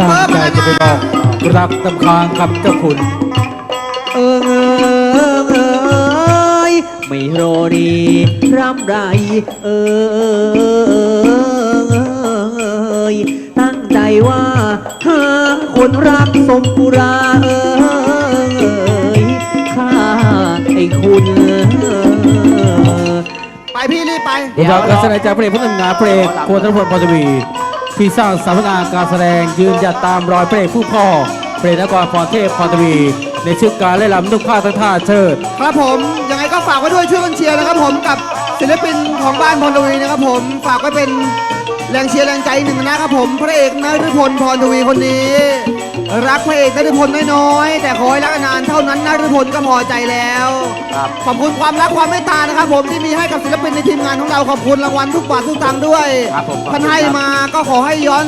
ตั้งมใจจะไปบอกรักตำคางกับเจ้าคุณ เอิงเอิงเอยไม่โรดีรำไรเอิงเอยตั้งใจว่าหาคนรักสมกุราเออข้าไอ้คุณไปพี่รีบไปบทบาทการแสดงจากเพลงพระงานเพลงโคตรพลพรทวี ที่สร้างสำนักงานการแสดงยืนหยัดตามรอยเพลงผู้พ่อเพลงนครพรเทพพรทวี ในชื่อการเล่นลำทุกภาทั้งท่าเชิด ครับผมยังไงก็ฝากไว้ด้วยช่วยกันเชียร์นะครับผมกับศิลปินของบ้านพรทวีนะครับผมฝากไว้เป็นแรงเชียร์แรงใจหนึ่งนะครับผมพระเอกนฤพลพรทวีคนนี้ รักพระเอกนฤพลน้อยๆแต่ขอให้รักนานเท่านั้นนฤพลก็พอใจแล้วครับขอบคุณความรักความเมตตานะครับ ผมที่มีให้กับศิลปินในทีมงานของเราขอบคุณรางวัลทุกบาททุกตังค์ด้วยครับผมท่านให้มาก็ขอให้ย้อน